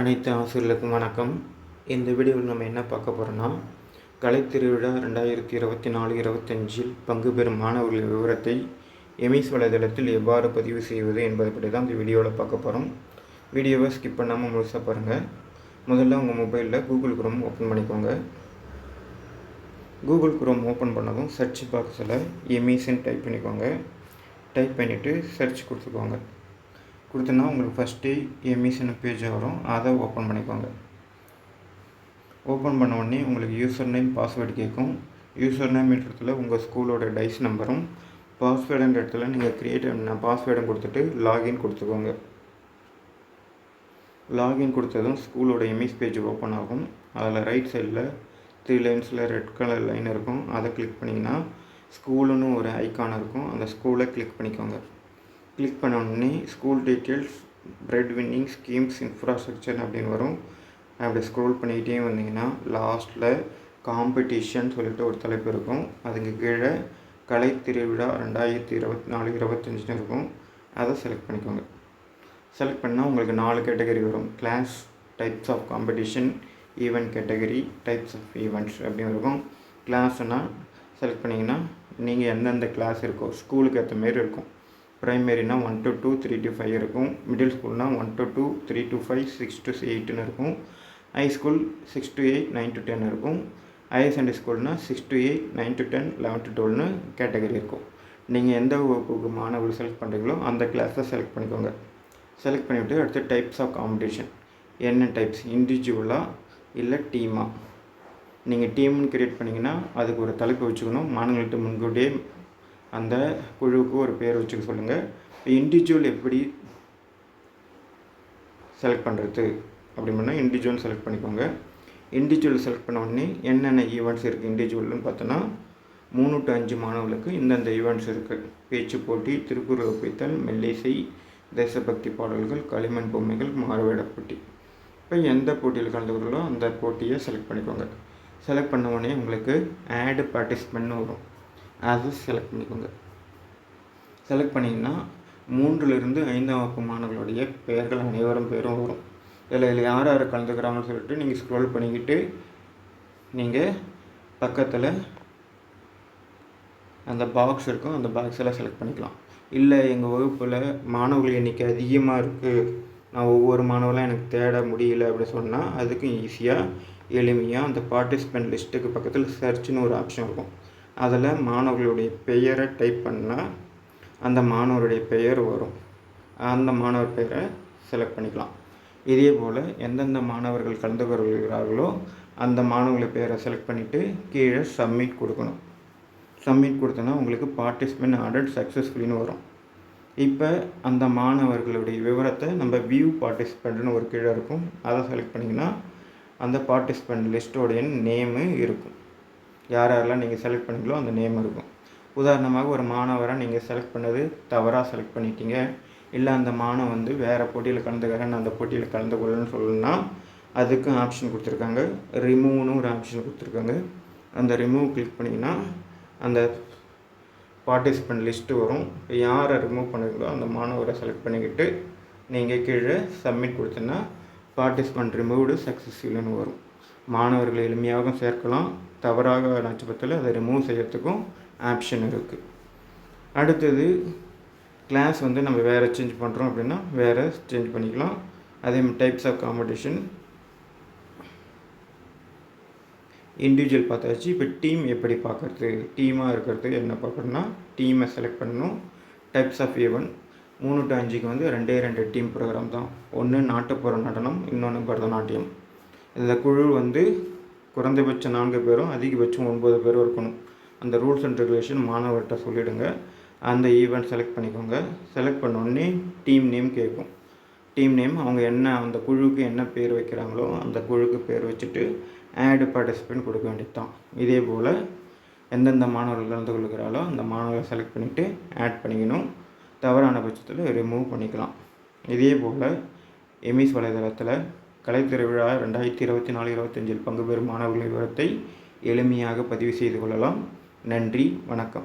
அனைத்து ஆசிரியர்களுக்கும் வணக்கம். இந்த வீடியோவில் நம்ம என்ன பார்க்க போகிறோம்னா கலைத்திருவிழா ரெண்டாயிரத்தி இருபத்தி நாலு இருபத்தஞ்சில் பங்கு பெறும் மாணவர்களின் விவரத்தை எமிஸ் வலைதளத்தில் எவ்வாறு பதிவு செய்வது என்பதை பற்றி தான் இந்த வீடியோவில் பார்க்க போகிறோம் வீடியோவை ஸ்கிப் பண்ணாமல் முழுசாக பாருங்கள் முதல்ல உங்கள் மொபைலில் கூகுள் குரோம் ஓப்பன் பண்ணிக்கோங்க. கூகுள் குரோம் ஓப்பன் பண்ணதும் சர்ச் பாக்ஸில் எமிஸ்ன்னு டைப் பண்ணிக்கோங்க. டைப் பண்ணிவிட்டு சர்ச் கொடுத்துக்கோங்க. கொடுத்தோன்னா உங்களுக்கு ஃபஸ்ட்டு எமிஷன் பேஜ் வரும். அதை ஓப்பன் பண்ணிக்கோங்க. ஓப்பன் பண்ண உடனே உங்களுக்கு யூசர் நேம் பாஸ்வேர்டு கேட்கும். யூசர் நேம் இடத்துல உங்கள் ஸ்கூலோட டைஸ் நம்பரும் பாஸ்வேர்டுன்ற இடத்துல நீங்கள் க்ரியேட் பண்ண பாஸ்வேர்டும் கொடுத்துட்டு லாகின் கொடுத்துக்கோங்க. லாகின் கொடுத்ததும் ஸ்கூலோட இமேஜ் பேஜ் ஓப்பன் ஆகும். அதில் ரைட் சைடில் த்ரீ லைன்ஸில் ரெட் கலர் லைன் இருக்கும். அதை கிளிக் பண்ணிங்கன்னா ஸ்கூலுன்னு ஒரு ஐக்கான் இருக்கும். அந்த ஸ்கூலை கிளிக் பண்ணிக்கோங்க. கிளிக் பண்ண உடனே school details bread winning schemes infrastructure அப்படின்னு வரும். அப்படி ஸ்க்ரோல் பண்ணிக்கிட்டே வந்தீங்கன்னா லாஸ்ட்டில் காம்படிஷன் சொல்லிட்டு ஒரு தலைப்பு இருக்கும். அதுக்கு கீழே கலை திருவிழா ரெண்டாயிரத்தி இருபத்தி நாலு இருபத்தஞ்சுன்னு இருக்கும். அதை செலக்ட் பண்ணிக்கோங்க. செலக்ட் பண்ணால் உங்களுக்கு நாலு கேட்டகரி வரும். Class types of competition event category types of events அப்படின்னு இருக்கும். கிளாஸ்னால் செலக்ட் பண்ணிங்கன்னா நீங்கள் எந்தெந்த கிளாஸ் இருக்கோ ஸ்கூலுக்கு ஏற்ற மாரி இருக்கும். ப்ரைமரினா one to two three to five இருக்கும். Middle ஸ்கூல்னால் one to two three to five six to எயிட்டுன்னு இருக்கும். High school six to eight nine to ten இருக்கும். Higher secondary ஸ்கூல்னால் six to eight nine to ten eleven to டுவெல்னு category இருக்கும். நீங்கள் எந்த வகுப்புக்கு மாணவர்கள் select பண்ணுறீங்களோ அந்த கிளாஸை செலக்ட் பண்ணிக்கோங்க. செலக்ட் பண்ணிவிட்டு அடுத்து டைப்ஸ் ஆஃப் காம்படிஷன் என்ன டைப்ஸ் இண்டிவிஜுவலாக இல்லை டீமாக நீங்கள் டீம்னு கிரியேட் பண்ணிங்கன்னா அதுக்கு ஒரு தலைப்பு வச்சுக்கணும். மாணவர்கள்ட்ட முன்கூட்டியே அந்த குழுவுக்கு ஒரு பேர் வச்சுக்க சொல்லுங்கள் இண்டிவிஜுவல் எப்படி செலக்ட் பண்ணுறது அப்படின்னா இண்டிவிஜுவல் செலக்ட் பண்ணிக்கோங்க. இண்டிவிஜுவல் செலக்ட் பண்ண உடனே என்னென்ன ஈவெண்ட்ஸ் இருக்குது இண்டிவிஜுவல்னு பார்த்தோன்னா மூணு டு அஞ்சு மாணவர்களுக்கு இந்தந்த ஈவெண்ட்ஸ் இருக்குது பேச்சு போட்டி திருக்குறள் ஒப்பித்தல் மெல்லிசை தேசபக்தி பாடல்கள் களிமண் பொம்மைகள் மாறுவேட போட்டி. இப்போ எந்த போட்டியில் கலந்துக்கிறீங்களோ அந்த போட்டியை செலக்ட் பண்ணிக்கோங்க. செலக்ட் பண்ண உடனே உங்களுக்கு ஆடு பார்ட்டிசிபெண்ட்னு வரும். அது செலக்ட் பண்ணிக்கோங்க. செலக்ட் பண்ணிங்கன்னா மூன்றிலிருந்து ஐந்தாம் வகுப்பு மாணவர்களுடைய பெயர்கள் அனைவரும் பேரும் வரும். இதில் இதில் யார் யார் கலந்துக்கிறாங்கன்னு சொல்லிட்டு நீங்கள் ஸ்க்ரோல் பண்ணிக்கிட்டு நீங்கள் பக்கத்தில் அந்த பாக்ஸ் இருக்கும். அந்த பாக்ஸில் செலக்ட் பண்ணிக்கலாம். இல்லை எங்கள் வகுப்பில் மாணவர்கள் எண்ணிக்கை அதிகமாக இருக்குது நான் ஒவ்வொரு மாணவர்களும் எனக்கு தேட முடியல அப்படின்னு சொன்னால் அதுக்கும் ஈஸியாக எளிமையாக அந்த பார்ட்டிசிபெண்ட் லிஸ்ட்டுக்கு பக்கத்தில் சர்ச்னு ஒரு ஆப்ஷன் இருக்கும். அதில் மாணவர்களுடைய பெயரை டைப் பண்ணால் அந்த மாணவருடைய பெயர் வரும். அந்த மாணவர் பெயரை செலக்ட் பண்ணிக்கலாம். இதே போல் எந்தெந்த மாணவர்கள் கலந்து கொள்கிறார்களோ அந்த மாணவர்கள் பெயரை செலக்ட் பண்ணிவிட்டு கீழே சப்மிட் கொடுக்கணும். சப்மிட் கொடுத்தோன்னா உங்களுக்கு பார்ட்டிசிபெண்ட் ஆர்டர் சக்ஸஸ்ஃபுல்லின்னு வரும். இப்போ அந்த மாணவர்களுடைய விவரத்தை நம்ம வியூ பார்ட்டிசிபெண்ட்னு ஒரு கீழே இருக்கும். அதை செலக்ட் பண்ணிங்கன்னா அந்த பார்ட்டிசிபெண்ட் லிஸ்ட்டோடைய நேமு இருக்கும். யார் யாரெல்லாம் நீங்கள் செலக்ட் பண்ணீங்களோ அந்த நேம் இருக்கும். உதாரணமாக ஒரு மாணவரை நீங்கள் செலக்ட் பண்ணது தவறாக செலக்ட் பண்ணிட்டீங்க. இல்லை அந்த மாணவன் வந்து வேறு போட்டியில் கலந்துக்கிறேன் அந்த போட்டியில் கலந்து கொள்ளணும்னு சொல்லணும்னா அதுக்கும் ஆப்ஷன் கொடுத்துருக்காங்க. ரிமூவ்னு ஒரு ஆப்ஷன் கொடுத்துருக்காங்க. அந்த ரிமூவ் கிளிக் பண்ணிங்கன்னா அந்த பார்ட்டிசிபெண்ட் லிஸ்ட்டு வரும். யாரை ரிமூவ் பண்ணுங்களோ அந்த மாணவரை செலக்ட் பண்ணிக்கிட்டு நீங்கள் கீழே சப்மிட் கொடுத்தீங்கன்னா பார்ட்டிசிபெண்ட் ரிமூவ்டு சக்ஸஸ்ஃபுல்னு வரும். மாணவர்களை எளிமையாகவும் சேர்க்கலாம். தவறாக நட்சத்திரத்தில் அதை ரிமூவ் செய்யறதுக்கும் ஆப்ஷன் இருக்குது அடுத்தது கிளாஸ் வந்து நம்ம வேறு சேஞ்ச் பண்ணுறோம் அப்படின்னா வேறு சேஞ்ச் பண்ணிக்கலாம். அதே மாதிரி டைப்ஸ் ஆஃப் காம்படிஷன் இண்டிவிஜுவல் பார்த்தாச்சு. இப்போ டீம் எப்படி பார்க்குறது? டீமாக இருக்கிறது என்ன பார்க்கணுன்னா டீமை செலக்ட் பண்ணணும். டைப்ஸ் ஆஃப் ஈவன் மூணு டு அஞ்சுக்கு வந்து ரெண்டே ரெண்டு டீம் ப்ரோக்ராம் தான். ஒன்று நாட்டுப்புற நடனம் இன்னொன்று பரதநாட்டியம். இந்த குழு வந்து குறைந்தபட்சம் நான்கு பேரும் அதிகபட்சம் ஒன்பது பேரும் இருக்கணும். அந்த ரூல்ஸ் அண்ட் ரெகுலேஷன் மாணவர்கிட்ட சொல்லிவிடுங்க அந்த ஈவெண்ட் செலக்ட் பண்ணிக்கோங்க. செலக்ட் பண்ணோடனே டீம் நேம் கேட்கும். டீம் நேம் அவங்க என்ன அந்த குழுவுக்கு என்ன பேர் வைக்கிறாங்களோ அந்த குழுக்கு பேர் வச்சுட்டு ஆடு பார்ட்டிசிபெண்ட் கொடுக்க வேண்டியது தான் இதே போல் எந்தெந்த மாணவர்கள் கலந்து கொள்கிறாலோ அந்த மாணவர்களை செலக்ட் பண்ணிவிட்டு ஆட் பண்ணிக்கணும். தவறான பட்சத்தில் ரிமூவ் பண்ணிக்கலாம். இதே போல் எமிஸ் வலைதளத்தில் கலைத்திருவிழா ரெண்டாயிரத்தி இருபத்தி நாலு இருபத்தஞ்சில் பங்கு பெறும் மாணவர்களின் விவரத்தை எளிமையாக பதிவு செய்து கொள்ளலாம். நன்றி வணக்கம்.